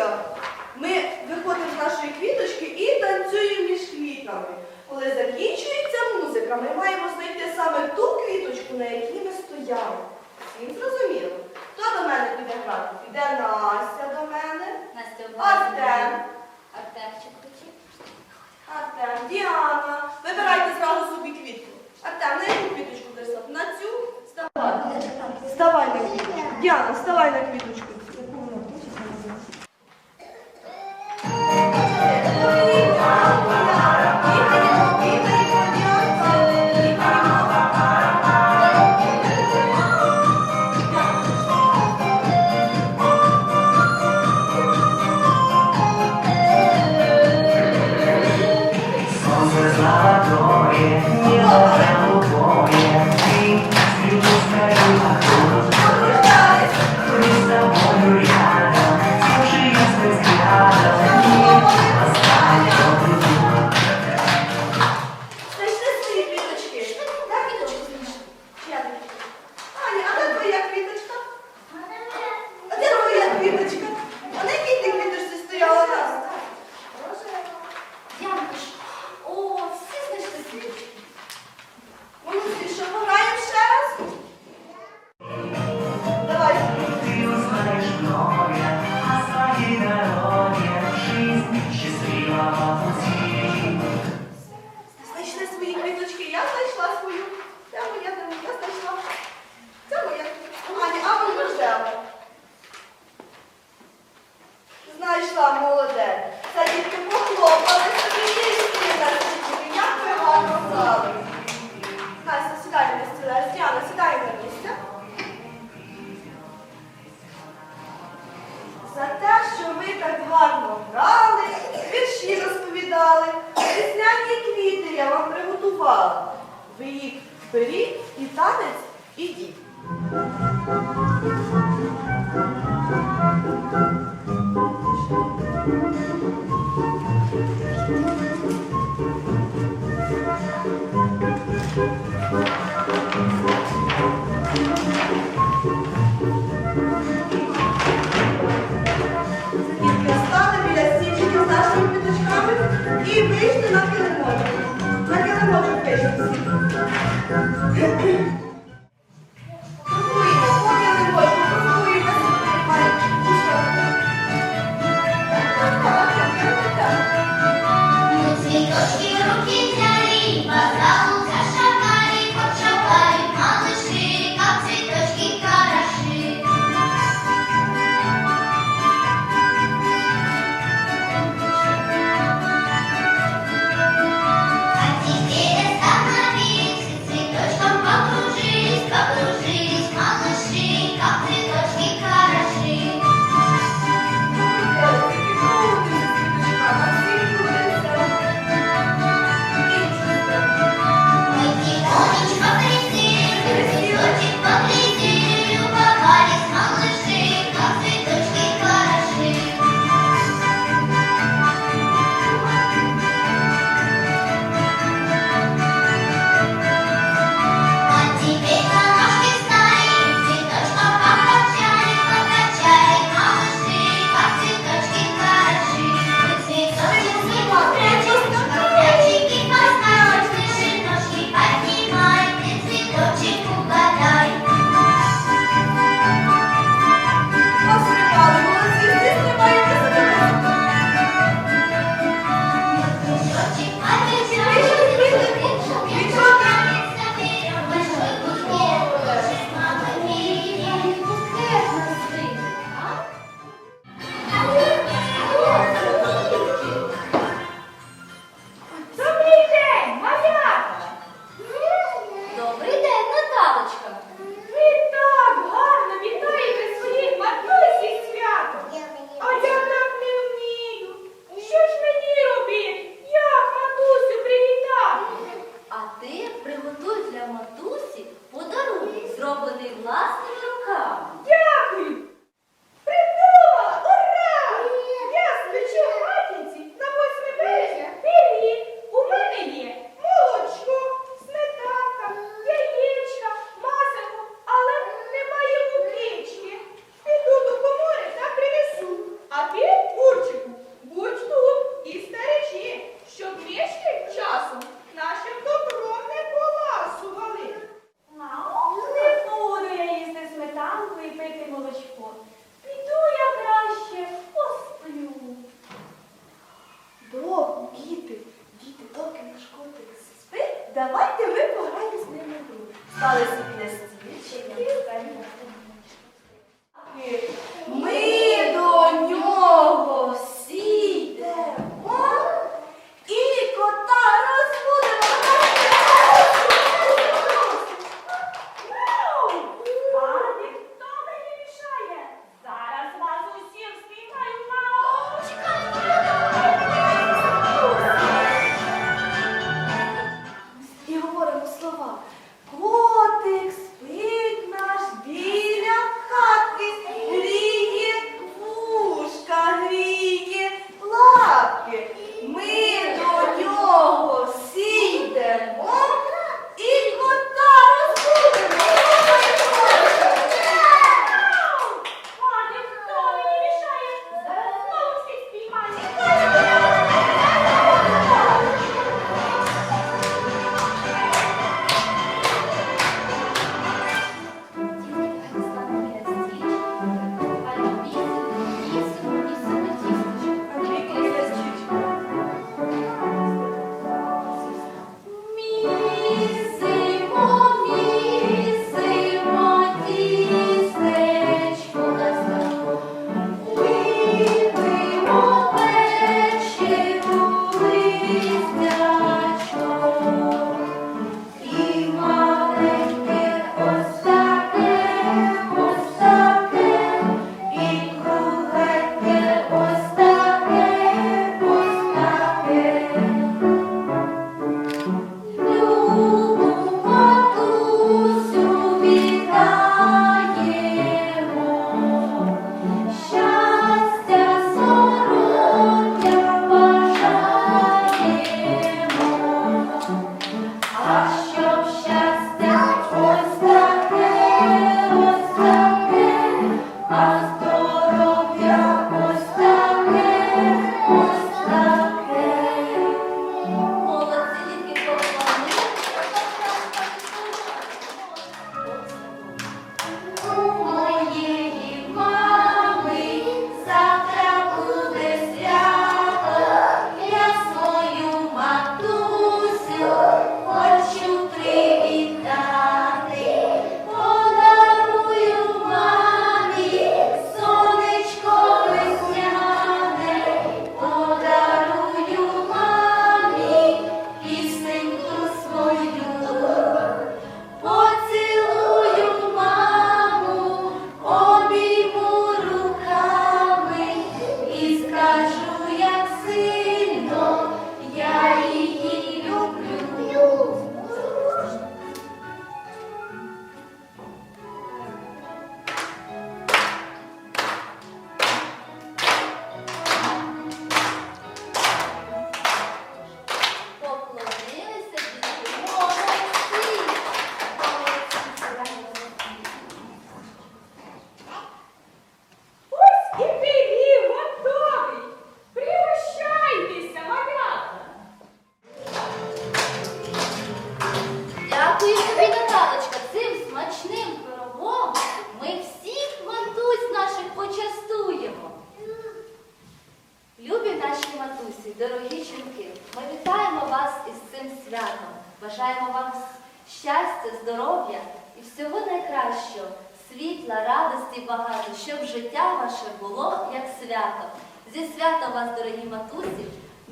квітка. Ми виходимо з нашої квіточки і танцюємо між квітами. Коли закінчується музика, ми маємо знайти саме ту квіточку, на якій ми стояли. Всім зрозуміло. Хто до мене піде грати? Піде Настя до мене. Настя Артем. Артемчик хоче. Артем. Діана. Вибирайте зразу собі квітку. Артем, на яку квіточку прислав? На цю. Вставай. Вставай на квіточку. Діана, вставай на квіточку. так гарно грали, вірші розповідали, весняні квіти я вам приготувала. Ви їх беріть і танець ідіть. приготуй для матусі подарунок, зроблений власними руками. Діти, діти, доки наш котик спить, давайте ми пограємо з ним гру. Стали собі на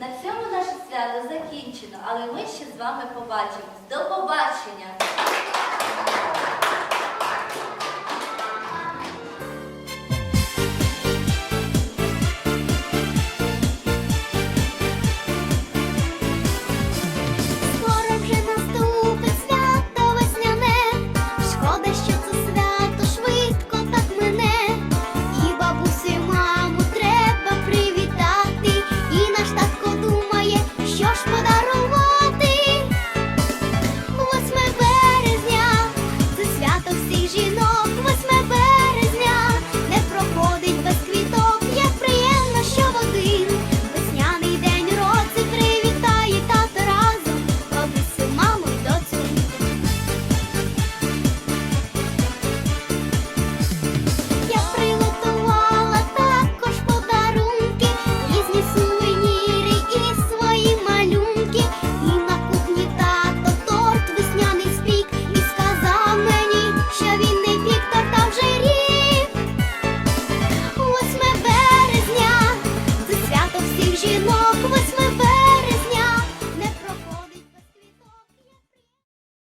На цьому наше свято закінчено, але ми ще з вами побачимось. До побачення!